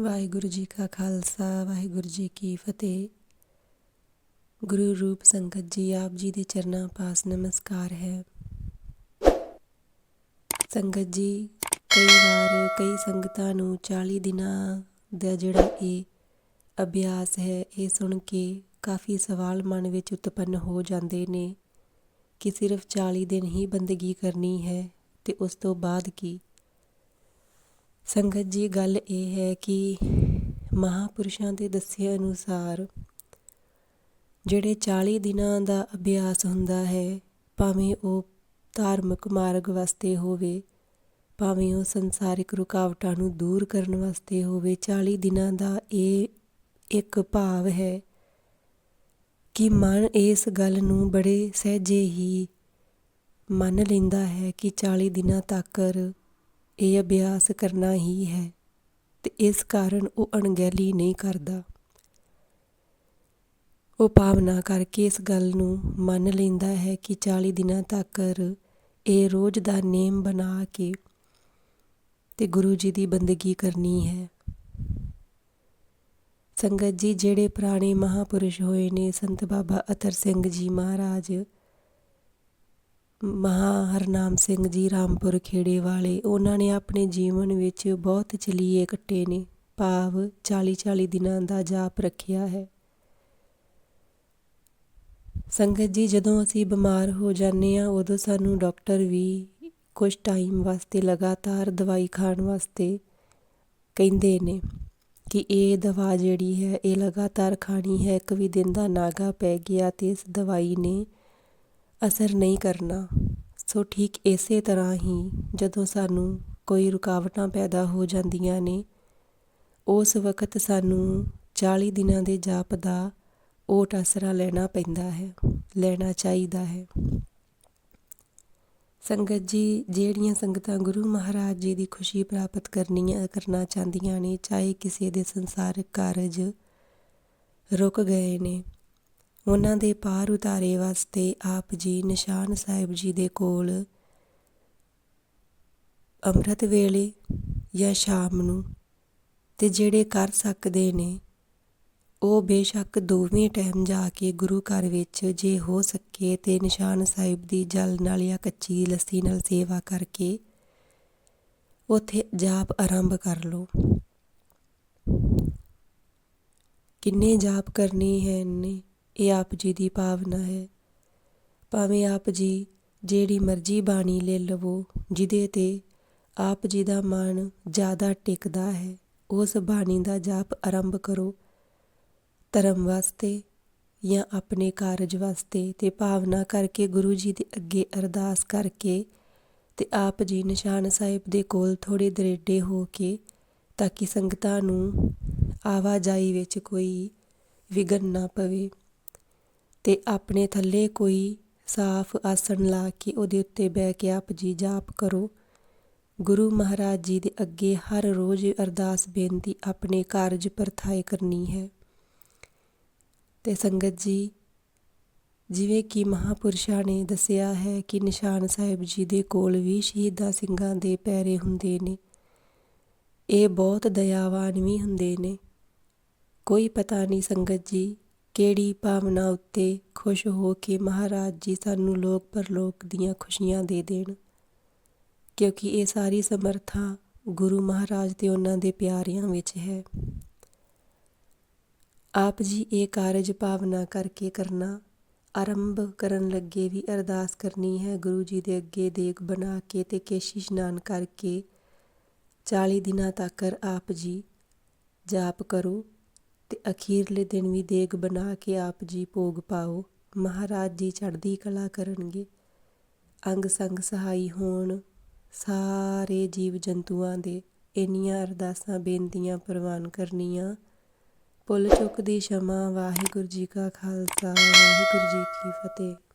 ਵਾਹਿਗੁਰੂ ਜੀ ਕਾ ਖਾਲਸਾ, ਵਾਹਿਗੁਰੂ ਜੀ ਕੀ ਫਤਿਹ। ਗੁਰੂ ਰੂਪ ਸੰਗਤ ਜੀ, ਆਪ ਜੀ ਦੇ ਚਰਨਾਂ ਪਾਸ ਨਮਸਕਾਰ ਹੈ। ਸੰਗਤ ਜੀ, ਕਈ ਵਾਰ ਕਈ ਸੰਗਤਾਂ ਨੂੰ 40 ਦਿਨਾਂ ਦਾ ਜਿਹੜਾ ਇਹ ਅਭਿਆਸ ਹੈ, ਇਹ ਸੁਣ ਕੇ ਕਾਫੀ ਸਵਾਲ ਮਨ ਵਿੱਚ ਉਤਪੰਨ ਹੋ ਜਾਂਦੇ ਨੇ ਕਿ ਸਿਰਫ 40 ਦਿਨ ਹੀ ਬੰਦਗੀ ਕਰਨੀ ਹੈ ਤੇ ਉਸ ਤੋਂ ਬਾਅਦ ਕੀ? ਸੰਗਤ ਜੀ, ਗੱਲ ਇਹ ਹੈ ਕਿ ਮਹਾਪੁਰਸ਼ਾਂ ਦੇ ਦੱਸੇ ਅਨੁਸਾਰ ਜਿਹੜੇ 40 ਦਿਨਾਂ ਦਾ ਅਭਿਆਸ ਹੁੰਦਾ ਹੈ, ਭਾਵੇਂ ਉਹ ਧਾਰਮਿਕ ਮਾਰਗ ਵਾਸਤੇ ਹੋਵੇ, ਭਾਵੇਂ ਉਹ ਸੰਸਾਰਿਕ ਰੁਕਾਵਟਾਂ ਨੂੰ ਦੂਰ ਕਰਨ ਵਾਸਤੇ ਹੋਵੇ 40 ਦਿਨਾਂ ਦਾ ਇਹ ਇੱਕ ਭਾਵ ਹੈ ਕਿ ਮਨ ਇਸ ਗੱਲ ਨੂੰ ਬੜੇ ਸਹਿਜੇ ਹੀ ਮੰਨ ਲੈਂਦਾ ਹੈ ਕਿ 40 ਦਿਨਾਂ ਤੱਕ ਇਹ ਅਭਿਆਸ ਕਰਨਾ ਹੀ ਹੈ ਤੇ ਇਸ ਕਾਰਨ ਉਹ ਅਣਗਹਿਲੀ ਨਹੀਂ ਕਰਦਾ। ਉਹ ਭਾਵਨਾ ਕਰਕੇ ਇਸ ਗੱਲ ਨੂੰ ਮੰਨ ਲੈਂਦਾ ਹੈ ਕਿ 40 ਦਿਨਾਂ ਤੱਕ ਇਹ ਰੋਜ਼ ਦਾ ਨੇਮ ਬਣਾ ਕੇ ਤੇ ਗੁਰੂ ਜੀ ਦੀ ਬੰਦਗੀ ਕਰਨੀ ਹੈ। ਸੰਗਤ ਜੀ, ਜਿਹੜੇ ਪੁਰਾਣੇ ਮਹਾਪੁਰਸ਼ ਹੋਏ ਨੇ, ਸੰਤ ਬਾਬਾ ਅਤਰ ਸਿੰਘ ਜੀ ਮਹਾਰਾਜ ਮਹਾਂ ਹਰਨਾਮ ਸਿੰਘ ਜੀ, ਰਾਮਪੁਰ ਖੇੜੇ ਵਾਲੇ, ਉਹਨਾਂ ਨੇ ਆਪਣੇ ਜੀਵਨ ਵਿੱਚ ਬਹੁਤ ਚਲੀਏ ਕੱਟੇ ਨੇ। ਭਾਵ 40 40 ਦਿਨਾਂ ਦਾ ਜਾਪ ਰੱਖਿਆ ਹੈ। ਸੰਗਤ ਜੀ, ਜਦੋਂ ਅਸੀਂ ਬਿਮਾਰ ਹੋ ਜਾਂਦੇ ਆ ਉਦੋਂ ਸਾਨੂੰ ਡਾਕਟਰ ਵੀ ਕੁਝ ਟਾਈਮ ਵਾਸਤੇ, ਲਗਾਤਾਰ ਦਵਾਈ ਖਾਣ ਵਾਸਤੇ ਕਹਿੰਦੇ ਨੇ ਕਿ ਇਹ ਦਵਾ ਜਿਹੜੀ ਹੈ, ਇਹ ਲਗਾਤਾਰ ਖਾਣੀ ਹੈ। ਇੱਕ ਵੀ ਦਿਨ ਦਾ ਨਾਗਾ ਪੈ ਗਿਆ ਤੇ ਇਸ ਦਵਾਈ ਨੇ ਅਸਰ ਨਹੀਂ ਕਰਨਾ। ਸੋ ਠੀਕ ਇਸੇ ਤਰ੍ਹਾਂ ਹੀ ਜਦੋਂ ਸਾਨੂੰ ਕੋਈ ਰੁਕਾਵਟਾਂ ਪੈਦਾ ਹੋ ਜਾਂਦੀਆਂ ਨੇ, ਉਸ ਵਕਤ ਸਾਨੂੰ 40 ਦਿਨਾਂ ਦੇ ਜਾਪ ਦਾ ਓਟ ਆਸਰਾ ਲੈਣਾ ਪੈਂਦਾ ਹੈ, ਲੈਣਾ ਚਾਹੀਦਾ ਹੈ। ਸੰਗਤ ਜੀ, ਜਿਹੜੀਆਂ ਸੰਗਤਾਂ ਗੁਰੂ ਮਹਾਰਾਜ ਜੀ ਦੀ ਖੁਸ਼ੀ ਪ੍ਰਾਪਤ ਕਰਨੀਆਂ, ਕਰਨਾ ਚਾਹੁੰਦੀਆਂ ਨੇ, ਚਾਹੇ ਕਿਸੇ ਦੇ ਸੰਸਾਰਿਕ ਕਾਰਜ ਰੁਕ ਗਏ ਨੇ ਉਹਨਾਂ ਦੇ ਪਾਰ ਉਤਾਰੇ ਵਾਸਤੇ ਆਪ ਜੀ ਨਿਸ਼ਾਨ ਸਾਹਿਬ ਜੀ ਦੇ ਕੋਲ ਅੰਮ੍ਰਿਤ ਵੇਲੇ ਜਾਂ ਸ਼ਾਮ ਨੂੰ ਤੇ ਜਿਹੜੇ ਕਰ ਸਕਦੇ ਨੇ, ਉਹ ਬੇਸ਼ੱਕ ਦੋਵੇਂ ਟਾਈਮ ਜਾ ਕੇ ਗੁਰੂ ਘਰ ਵਿੱਚ ਜੇ ਹੋ ਸਕੇ ਤੇ ਨਿਸ਼ਾਨ ਸਾਹਿਬ ਦੀ ਜਲ ਨਾਲ ਜਾਂ ਕੱਚੀ ਲੱਸੀ ਨਾਲ ਸੇਵਾ ਕਰਕੇ ਉਥੇ ਜਾਪ ਆਰੰਭ ਕਰ ਲਓ। ਕਿੰਨੇ ਜਾਪ ਕਰਨੀ ਹੈ ਨੇ ਇਹ ਆਪ ਜੀ ਦੀ ਭਾਵਨਾ ਹੈ। ਭਾਵੇਂ ਆਪ ਜੀ ਜਿਹੜੀ ਮਰਜ਼ੀ ਬਾਣੀ ਲੈ ਲਵੋ, ਜਿਹਦੇ ਤੇ ਆਪ ਜੀ ਦਾ ਮਨ ਜ਼ਿਆਦਾ ਟਿਕਦਾ ਹੈ, ਉਸ ਬਾਣੀ ਦਾ ਜਾਪ ਆਰੰਭ ਕਰੋ। ਧਰਮ ਵਾਸਤੇ ਜਾਂ ਆਪਣੇ ਕਾਰਜ ਵਾਸਤੇ ਤੇ ਭਾਵਨਾ ਕਰਕੇ ਗੁਰੂ ਜੀ ਦੇ ਅੱਗੇ ਅਰਦਾਸ ਕਰਕੇ ਤੇ ਆਪ ਜੀ ਨਿਸ਼ਾਨ ਸਾਹਿਬ ਦੇ ਕੋਲ ਥੋੜੇ ਦਰੇਡੇ ਹੋ ਕੇ ਤਾਂ ਕਿ ਸੰਗਤਾਂ ਨੂੰ ਆਵਾਜਾਈ ਵਿੱਚ ਕੋਈ ਵਿਗਨ ਨਾ ਪਵੇ। ਤੇ ਆਪਣੇ ਥੱਲੇ ਕੋਈ ਸਾਫ਼ ਆਸਣ ਲਾ ਕੇ ਉਹਦੇ ਉੱਤੇ ਬਹਿ ਕੇ ਆਪ ਜੀ ਜਾਪ ਕਰੋ। ਗੁਰੂ ਮਹਾਰਾਜ ਜੀ ਦੇ ਅੱਗੇ ਹਰ ਰੋਜ਼ ਅਰਦਾਸ ਬੇਨਤੀ ਆਪਣੇ ਕਾਰਜ ਪਰਥਾਏ ਕਰਨੀ ਹੈ। ਤੇ ਸੰਗਤ ਜੀ, ਜਿਵੇਂ ਕਿ ਮਹਾਪੁਰਸ਼ਾਂ ਨੇ ਦੱਸਿਆ ਹੈ ਕਿ ਨਿਸ਼ਾਨ ਸਾਹਿਬ ਜੀ ਦੇ ਕੋਲ ਵੀ ਸ਼ਹੀਦਾਂ ਸਿੰਘਾਂ ਦੇ ਪੈਰੇ ਹੁੰਦੇ ਨੇ। ਇਹ ਬਹੁਤ ਦਇਆਵਾਨ ਵੀ ਹੁੰਦੇ ਨੇ। ਕੋਈ ਪਤਾ ਨਹੀਂ ਸੰਗਤ ਜੀ ਕਿਹੜੀ ਭਾਵਨਾ ਉੱਤੇ ਖੁਸ਼ ਹੋ ਕੇ ਮਹਾਰਾਜ ਜੀ ਸਾਨੂੰ ਲੋਕ ਪਰਲੋਕ ਦੀਆਂ ਖੁਸ਼ੀਆਂ ਦੇ ਦੇਣ? ਕਿਉਂਕਿ ਇਹ ਸਾਰੀ ਸਮਰਥਾ ਗੁਰੂ ਮਹਾਰਾਜ ਤੇ ਉਹਨਾਂ ਦੇ ਪਿਆਰਿਆਂ ਵਿੱਚ ਹੈ। ਆਪ ਜੀ ਇਹ ਕਾਰਜ ਭਾਵਨਾ ਕਰਕੇ ਕਰਨਾ ਆਰੰਭ ਕਰਨ ਲੱਗੇ ਵੀ ਅਰਦਾਸ ਕਰਨੀ ਹੈ ਗੁਰੂ ਜੀ ਦੇ ਅੱਗੇ ਦੇਗ ਬਣਾ ਕੇ ਤੇ ਕੇਸ਼ੀ ਇਸ਼ਨਾਨ ਕਰਕੇ 40 ਦਿਨਾਂ ਤੱਕ ਆਪ ਜੀ ਜਾਪ ਕਰੋ। ਅਤੇ ਅਖੀਰਲੇ ਦਿਨ ਵੀ ਦੇਗ ਬਣਾ ਕੇ ਆਪ ਜੀ ਭੋਗ ਪਾਓ। ਮਹਾਰਾਜ ਜੀ ਚੜ੍ਹਦੀ ਕਲਾ ਕਰਨਗੇ। ਅੰਗ ਸੰਗ ਸਹਾਈ ਹੋਣ ਸਾਰੇ ਜੀਵ ਜੰਤੂਆਂ ਦੇ। ਇੰਨੀਆਂ ਅਰਦਾਸਾਂ, ਬੇਨਤੀਆਂ, ਪ੍ਰਵਾਨ ਕਰਨੀਆਂ। ਭੁੱਲ ਚੁੱਕ ਦੀ ਸ਼ਮਾ, ਵਾਹਿਗੁਰੂ ਜੀ ਕਾ ਖਾਲਸਾ, ਵਾਹਿਗੁਰੂ ਜੀ ਕੀ ਫਤਿਹ।